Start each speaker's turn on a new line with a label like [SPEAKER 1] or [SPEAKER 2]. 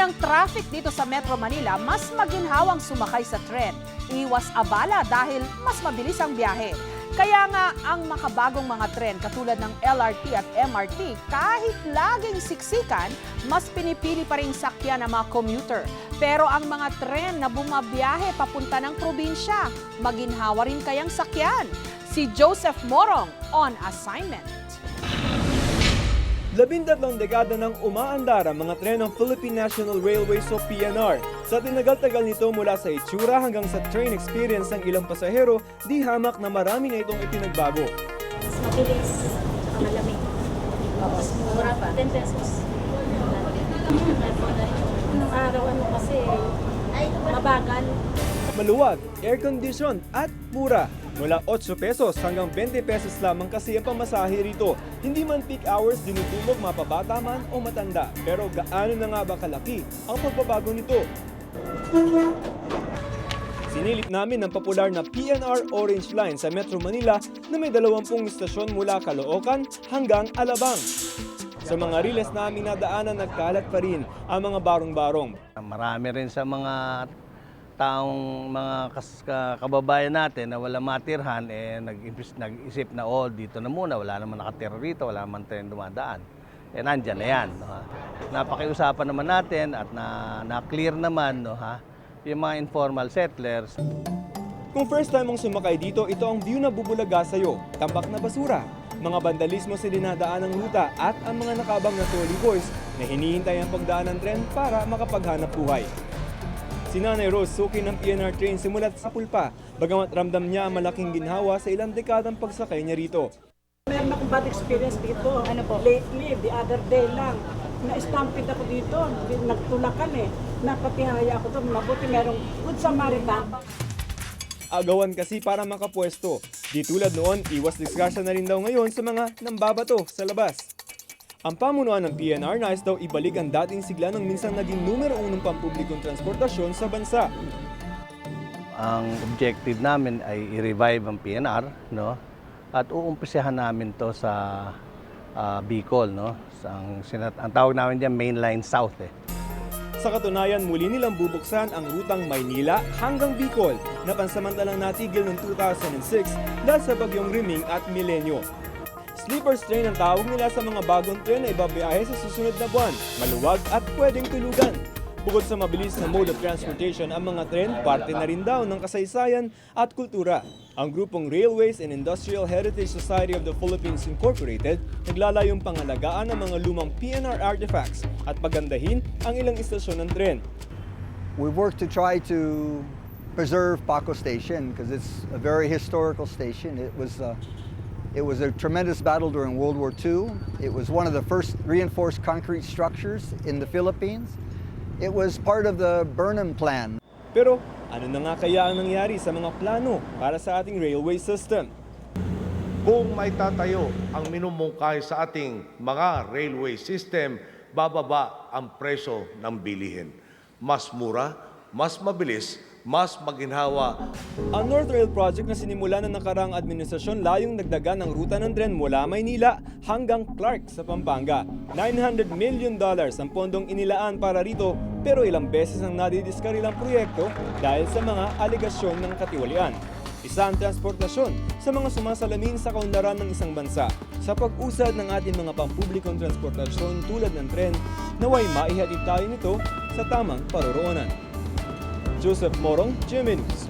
[SPEAKER 1] ng traffic dito sa Metro Manila, mas maginhawang sumakay sa tren. Iwas abala dahil mas mabilis ang biyahe. Kaya nga ang makabagong mga tren katulad ng LRT at MRT, kahit laging siksikan, mas pinipili pa rin sakyan ng mga commuter. Pero ang mga tren na bumabiyahe papunta ng probinsya, maginhawa rin kayang sakyan. Si Joseph Morong on assignment.
[SPEAKER 2] Labindatlong dekada nang umaandar ang mga tren ng Philippine National Railways o PNR. Sa tinagal-tagal nito mula sa itsura hanggang sa train experience ng ilang pasahero, di hamak na marami na itong ipinagbago.
[SPEAKER 3] Mas mabilis, malamig. Mas mura pa. 10 pesos. Nung araw ano kasi, mabagal.
[SPEAKER 2] Maluwag, air-conditioned at mura. Mula 8 pesos hanggang 20 pesos lamang kasi ang pamasahe rito. Hindi man peak hours dinutulog mapabata man o matanda. Pero gaano na nga ba kalaki ang pagbabago nito? Sinilip namin ang popular na PNR Orange Line sa Metro Manila na may 20 istasyon mula Caloocan hanggang Alabang. Sa mga riles namin nadaanan nagkalat pa rin ang mga barong-barong.
[SPEAKER 4] Marami rin sa mga taong mga kas- ka- kababayan natin na wala matirhan, eh, nag-isip, nag-isip na, oh, dito na muna, wala naman nakatira rito, wala naman tren dumadaan. Eh, nandyan na yan. No, ha? Napakiusapan naman natin at na, na-clear naman no, ha? yung mga informal settlers.
[SPEAKER 2] Kung first time mong sumakay dito, ito ang view na bubulaga sa'yo. Tambak na basura, mga vandalismo sa dinadaan ng ruta at ang mga nakabang na trolley boys na hinihintay ang pagdaan ng tren para makapaghanap buhay. Si Nanay Rose suki ng PNR train simulat sa pulpa, bagamat ramdam niya ang malaking ginhawa sa ilang dekadang pagsakay niya rito.
[SPEAKER 5] Meron akong bad experience dito.
[SPEAKER 3] Ano po?
[SPEAKER 5] Lately, the other day lang. Na-stampede ako dito. Nagtulakan eh. Napatihaya ako doon. Mabuti merong good Samaritan.
[SPEAKER 2] Agawan kasi para makapwesto. Di tulad noon, iwas disgrasya na rin daw ngayon sa mga nambabato sa labas. Ang pamunuan ng PNR nais daw ibalik ang dating sigla ng minsan naging numero unong pampublikong transportasyon sa bansa.
[SPEAKER 4] Ang objective namin ay i-revive ang PNR, no? At uumpisahan namin to sa ah, Bicol, no? Sa, ang, sinat- ang tawag namin diyan Mainline South, eh.
[SPEAKER 2] Sa katunayan, muli nilang bubuksan ang rutang Maynila hanggang Bicol na pansamantalang natigil noong 2006 dahil sa bagyong Riming at Milenyo. Sleepers train ang tawag nila sa mga bagong tren na ibabiyahe sa susunod na buwan, maluwag at pwedeng tulugan. Bukod sa mabilis na mode of transportation, ang mga tren parte na rin daw ng kasaysayan at kultura. Ang grupong Railways and Industrial Heritage Society of the Philippines Incorporated naglalayong pangalagaan ng mga lumang PNR artifacts at pagandahin ang ilang istasyon ng tren.
[SPEAKER 6] We work to try to preserve Paco Station because it's a very historical station. It was uh, it was a tremendous battle during World War II. It was one of the first reinforced concrete structures in the Philippines. It was part of the Burnham Plan.
[SPEAKER 2] Pero ano na nga kaya ang nangyari sa mga plano para sa ating railway system?
[SPEAKER 7] Kung may tatayo ang minumungkahi sa ating mga railway system, bababa ang presyo ng bilihin. Mas mura, mas mabilis, mas maginhawa
[SPEAKER 2] Ang North Rail Project na sinimula ng nakarang administrasyon layong nagdagan ng ruta ng tren mula Maynila hanggang Clark sa Pampanga. 900 million dollars ang pondong inilaan para rito pero ilang beses ang nadidiskarilang proyekto dahil sa mga aligasyon ng katiwalian. Isa ang transportasyon sa mga sumasalamin sa kaunlaran ng isang bansa. Sa pag-usad ng ating mga pampublikong transportasyon tulad ng tren, naway maihatid tayo nito sa tamang paroroonan. Joseph Morong, GMA News.